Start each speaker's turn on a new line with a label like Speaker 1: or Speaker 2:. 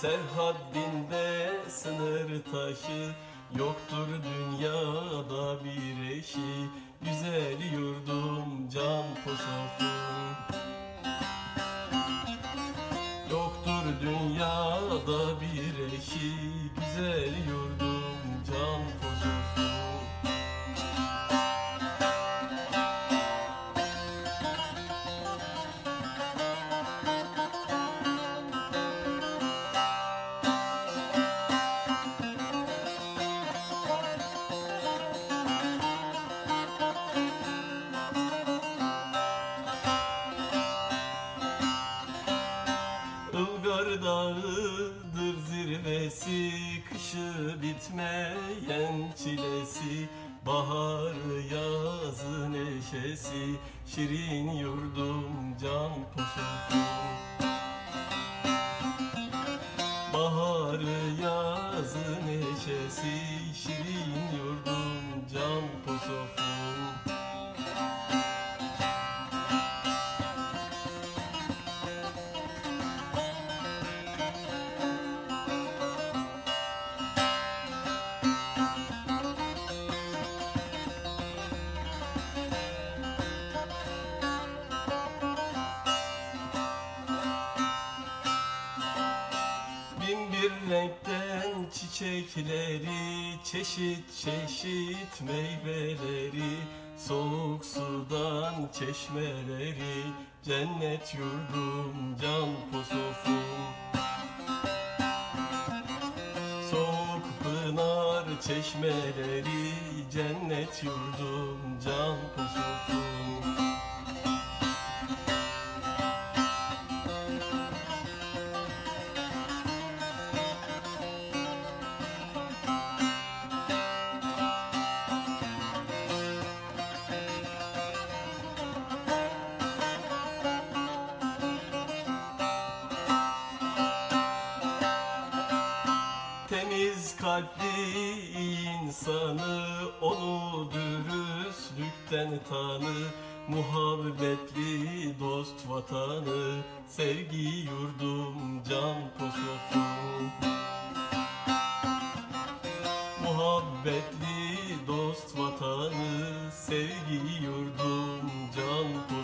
Speaker 1: Serhaddinde sınır taşı. Yoktur dünyada bir eşi Güzel yurdum can posofum Yoktur dünyada bir eşi Güzel yurdum Ilgar dağıdır zirvesi Kışı bitmeyen çilesi. Baharı yazı neşesi Şirin yurdum can posofum Baharı yazı neşesi Şirin yurdum can posofum renkten çiçekleri Çeşit çeşit meyveleri Soğuk sudan çeşmeleri Cennet yurdum can posofum Soğuk pınar çeşmeleri Cennet yurdum kalpli insanı Onu dürüstlükten tanı Muhabbetli dost vatanı Sevgi yurdum can posofum Muhabbetli dost vatanı Sevgi yurdum can posofum